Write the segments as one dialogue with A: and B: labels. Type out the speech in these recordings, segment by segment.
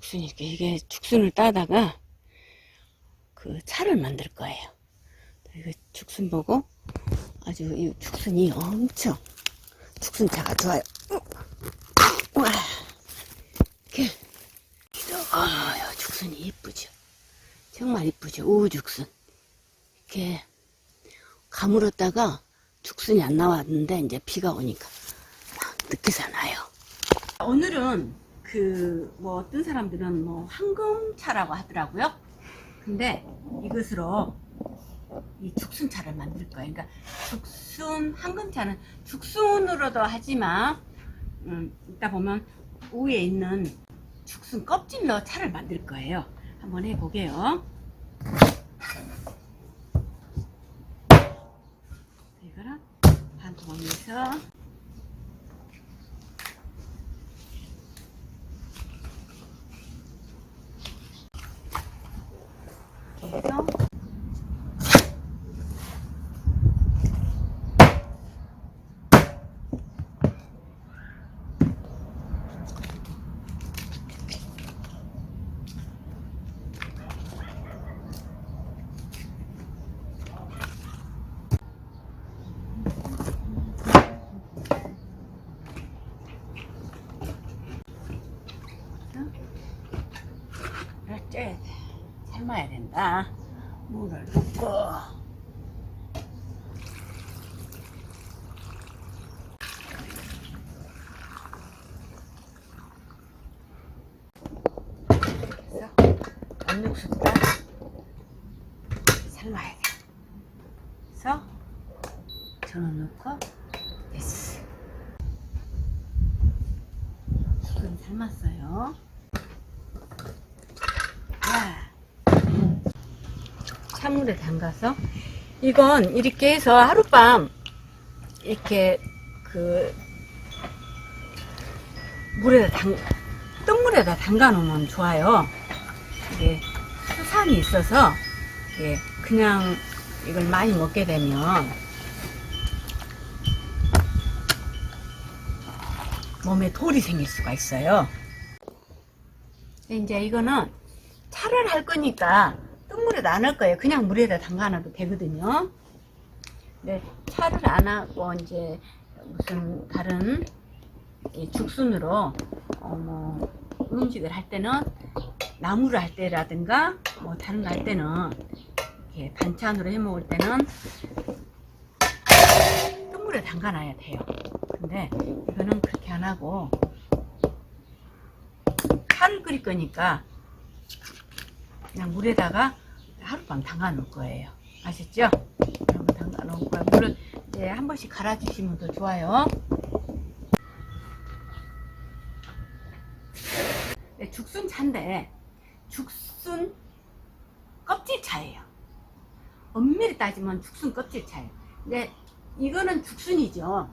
A: 죽순 이렇게 이게 죽순을 따다가 그 차를 만들 거예요. 이거 죽순 보고 아주 이 죽순이 엄청 죽순차가 좋아요. 와 이렇게 아 죽순이 이쁘죠. 정말 이쁘죠. 우죽순 이렇게 가물었다가 죽순이 안 나왔는데 이제 비가 오니까 막 늦게서 나요. 오늘은 그 뭐 어떤 사람들은 뭐 황금차라고 하더라고요. 근데 이것으로 이 죽순차를 만들 거예요. 그러니까 죽순 황금차는 죽순으로도 하지만 음, 이따 보면 위에 있는 죽순 껍질로 차를 만들 거예요. 한번 해보게요. 이거랑 반통에서 쪄야 돼. 삶아야 된다. 물을 붓고. 얼육수다 삶아야 돼. 그래서 전원 넣고 됐어. 지금 삶았어요. 아. 찬물에 담가서 이건 이렇게 해서 하룻밤 이렇게 그 물에다 담 뜬물에다 담가 놓으면 좋아요. 이게 수산이 있어서 이게 그냥 이걸 많이 먹게 되면 몸에 돌이 생길 수가 있어요. 이제 이거는 차를 할 거니까 뜬물에다 안할 거예요. 그냥 물에다 담가 놔도 되거든요. 근데 차를 안 하고 이제 무슨 다른 이 죽순으로 어, 뭐 음식을 할 때는 나무를 할 때라든가 뭐 다른 거 할 때는 이렇게 반찬으로 해 먹을 때는 뜬물에 담가 놔야 돼요. 근데 이거는 그렇게 안 하고 차를 끓일 거니까 그냥 물에다가 하룻밤 담가 놓을 거예요. 아셨죠? 그러면 담가 놓을 거예요. 물을 이제 한 번씩 갈아 주시면 더 좋아요. 네, 죽순 차인데 죽순 껍질 차예요. 엄밀히 따지면 죽순 껍질 차예요. 근데 이거는 죽순이죠.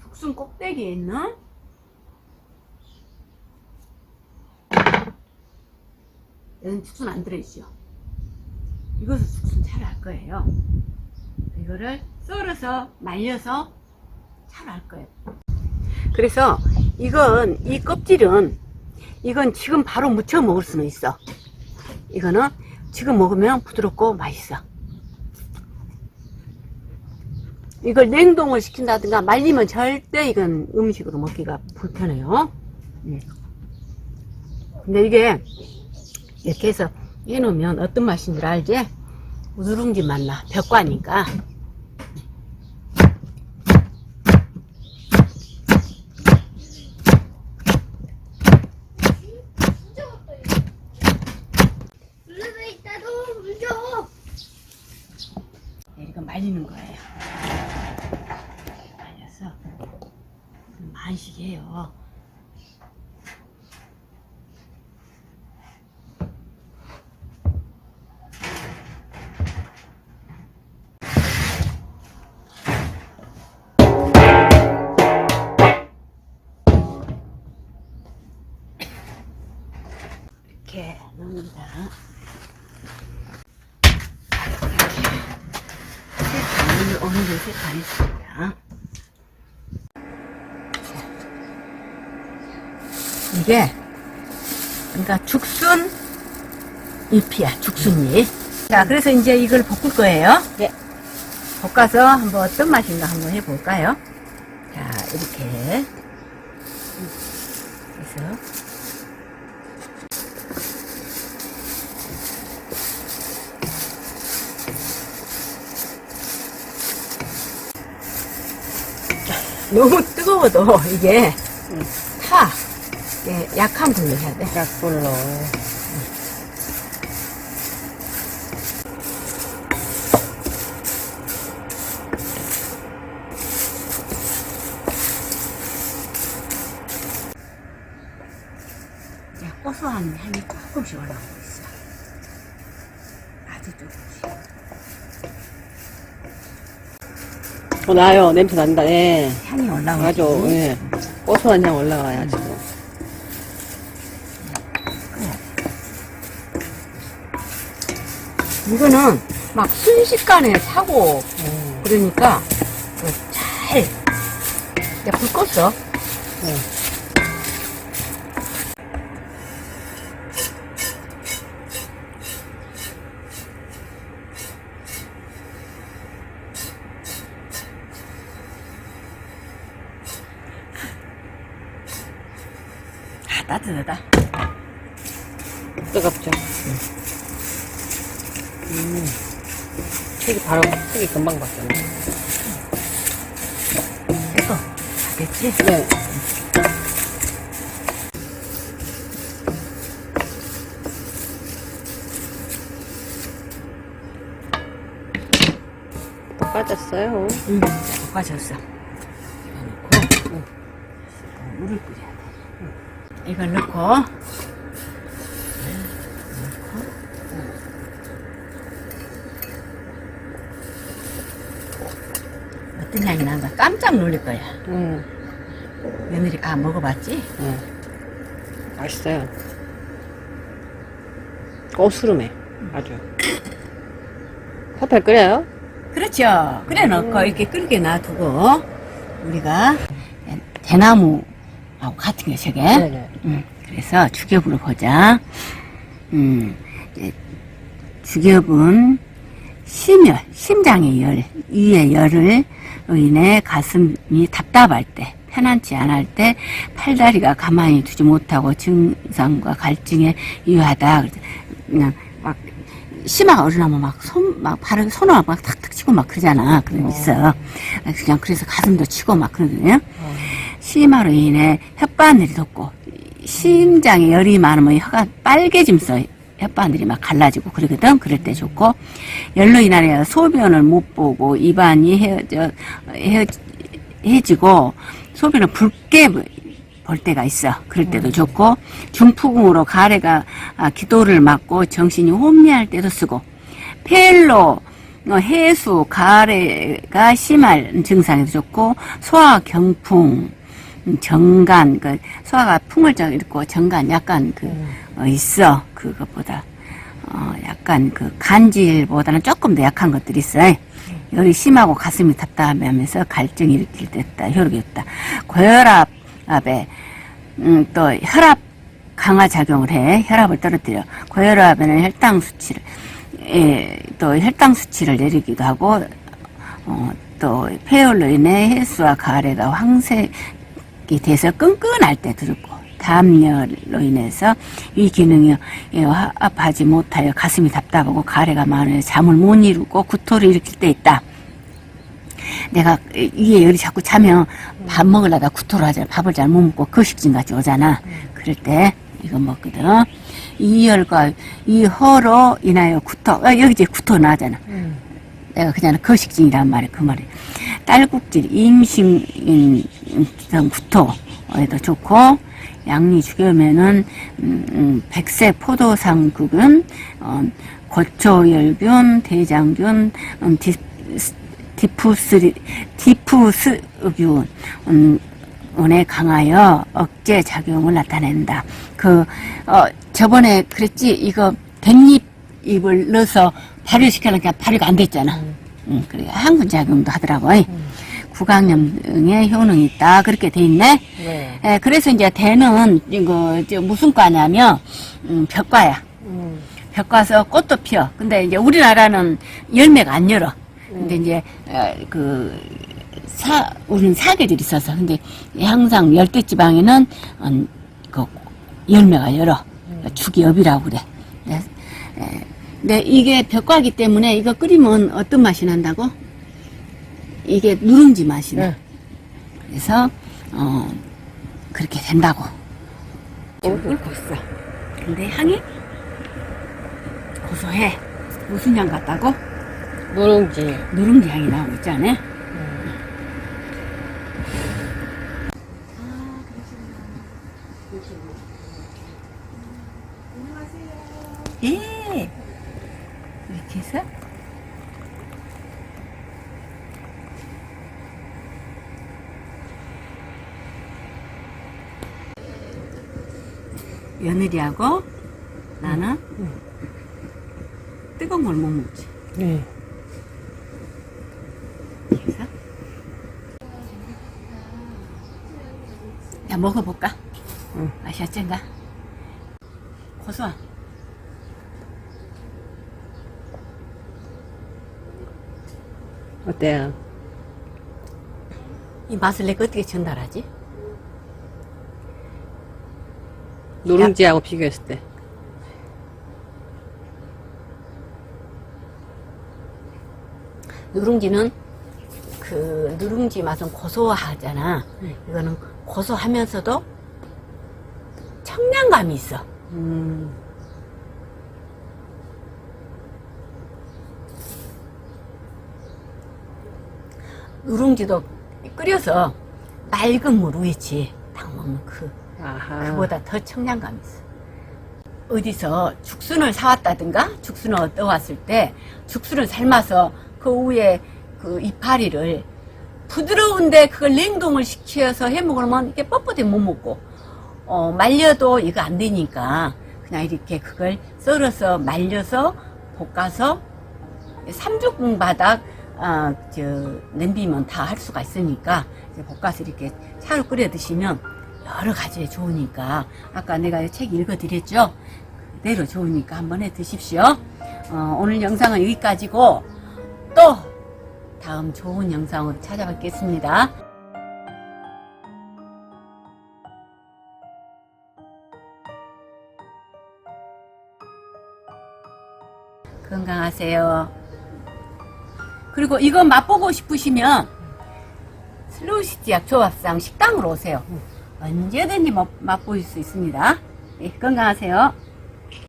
A: 죽순 꼭대기에 있는 얘는 죽순 안 들어있죠. 이것을 죽순 차를 할 거예요. 이거를 썰어서 말려서 차를 할 거예요. 그래서 이건 이 껍질은 이건 지금 바로 무쳐 먹을 수는 있어. 이거는 지금 먹으면 부드럽고 맛있어. 이걸 냉동을 시킨다든가 말리면 절대 이건 음식으로 먹기가 불편해요. 음. 근데 이게 이렇게 해서 해놓으면 어떤 맛인 줄 알지? 누룽지 맛나. 벽과니까. 이거 말리는 거예요. 말려서 만식이에요. 이렇게 넣습니다. 오늘 오늘은 세판 했습니다. 이게 죽순 잎이야, 죽순잎. 자, 그래서 이제 이걸 볶을 거예요.
B: 네.
A: 볶아서 한번 어떤 맛인가 한번 해볼까요? 자, 이렇게. 그래서. 너무 뜨거워도 이게 타. 이게 약한 불로 해야 돼.
B: 약불로.
A: 고소한 향이 조금씩 올라오고 있어. 아주 조금씩.
B: 어, 나요. 냄새 난다. 예.
A: 향이 올라오고
B: 아주. 예. 고소한 향 올라와요, 지금.
A: 이거는 막 순식간에 타고 그러니까 그잘 이제 불 껐어.
B: 네.
A: 따뜻하다.
B: 뜨겁죠? 음. 색이 바로, 색이 금방 바뀌었네.
A: 됐어. 다 됐지?
B: 네. 빠졌어요.
A: 응. 볶아졌어. 이거 넣고 물을 뿌려야 돼. 이걸 넣고 어떤 향이 난가 깜짝 놀랄 거야.
B: 음.
A: 며느리 아 먹어봤지?
B: 네. 맛있어요. 고스름해. 아주. 파팔 끓여요?
A: 그렇죠. 그래 놓고 이렇게 끓게 놔두고 우리가 대나무하고 같은 게 저게.
B: 네네.
A: 음, 그래서 주겹으로 보자. 음, 주겹은 심열, 심장의 열, 이의 열을 로 인해 가슴이 답답할 때, 편안치 않을 때, 팔다리가 가만히 두지 못하고 증상과 갈증에 유하다. 그냥 막 심화가 어른하면 막 손, 막 발을 손을 막 탁탁 치고 막 그러잖아. 그런 거 있어. 그냥 그래서 가슴도 치고 막 그러거든요. 심화로 인해 혓바늘이 돋고 심장에 열이 많으면 혀가 빨개지면서 혓바늘이 막 갈라지고 그러거든. 그럴 때 좋고. 열로 인하여 소변을 못 보고 입안이 헤어져 헤어, 해지고 소변을 붉게 볼 때가 있어. 그럴 때도 좋고. 중풍으로 가래가 아, 기도를 막고 정신이 혼미할 때도 쓰고. 폐일로 어, 해수 가래가 심할 증상에도 좋고. 소화 경풍. 음, 정간 그 소화가 풍을적 있고 정간 약간 그 어, 있어. 그것보다 어 약간 그 간질보다는 조금 더 약한 것들이 있어 열이 심하고 가슴이 답답하면서 갈증이 일으킬 때 있다. 혈압이 있다. 고혈압에 음, 또 혈압 강화 작용을 해. 혈압을 떨어뜨려. 고혈압에는 혈당 수치를 예, 또 혈당 수치를 내리기도 하고 어, 또 폐혈로 인해 헬스와 가래가 황색 이 돼서 끈끈할 때도 있고 담열로 인해서 이 기능이 예, 화합하지 못하여 가슴이 답답하고 가래가 많아요 잠을 못 이루고 구토를 일으킬 때 있다. 내가 이게 열이 자꾸 차면 밥 먹으려다 구토를 하잖아. 밥을 잘 못 먹고 거식증 같이 오잖아. 그럴 때 이거 먹거든. 이 열과 이 허로 인하여 구토. 아, 여기 이제 구토 나잖아. 내가 그냥 거식증이란 말이야. 그 말이. 딸꾹질, 임신, 등 구토에도 좋고, 양리 죽여면은, 음, 음, 백색 포도상국은, 어, 고초열균, 대장균, 음, 디, 디푸스, 디푸스균, 음, 은에 강하여 억제 작용을 나타낸다. 그, 어, 저번에 그랬지, 이거 백잎 잎을 넣어서 발효시켜놓으니까 발효가 안 됐잖아. 응, 그래. 항균 작용도 하더라고. 구강염증에 효능이 있다. 그렇게 돼 있네.
B: 네.
A: 예, 그래서 이제 대는 이거 저 무슨 과냐면 음, 벽과야.
B: 음.
A: 벽과서 꽃도 피어. 근데 이제 우리나라는 열매가 안 열어. 근데 이제 어, 그 사, 우리는 사계절이 있어서 근데 항상 열대 지방에는 음, 그 열매가 열어. 주기엽이라고 그래. 네. 에, 근데 이게 벽과기 때문에 이거 끓이면 어떤 맛이 난다고? 이게 누룽지 맛이 나.
B: 네.
A: 그래서 어 그렇게 된다고 지금 끓고 있어 근데 향이 고소해 무슨 향 같다고?
B: 누룽지.
A: 누룽지 향이 나오고 있잖아 예 이렇게 해서 며느리하고 나는 뜨거운 걸 못 먹지.
B: 네.
A: 그래서 야 먹어볼까?
B: 응.
A: 맛이 어쩐가? 고소한.
B: 어때요?
A: 이 맛을 내가 어떻게 전달하지?
B: 누룽지하고 비교했을 때.
A: 누룽지는 그 누룽지 맛은 고소하잖아. 이거는 고소하면서도 청량감이 있어.
B: 음.
A: 누룽지도 끓여서 맑은 물 위치 딱 먹으면 그
B: 아하.
A: 그보다 더 청량감이 있어. 어디서 죽순을 사왔다든가 죽순을 얻어왔을 때 죽순을 삶아서 그 위에 그 이파리를 부드러운데 그걸 냉동을 시켜서 해 먹으면 이게 뻣뻣해 못 먹고 어, 말려도 이거 안 되니까 그냥 이렇게 그걸 썰어서 말려서 볶아서 삼중 바닥 아, 저 냄비면 다 할 수가 있으니까 볶아서 이렇게 차로 끓여 드시면 여러 가지에 좋으니까 아까 내가 책 읽어드렸죠? 그대로 좋으니까 한번 해 드십시오. 어, 오늘 영상은 여기까지고 또 다음 좋은 영상으로 찾아뵙겠습니다. 건강하세요. 그리고 이거 맛보고 싶으시면 슬로우시티 약 조합상 식당으로 오세요 언제든지 맛- 맛보실 수 있습니다. 예, 건강하세요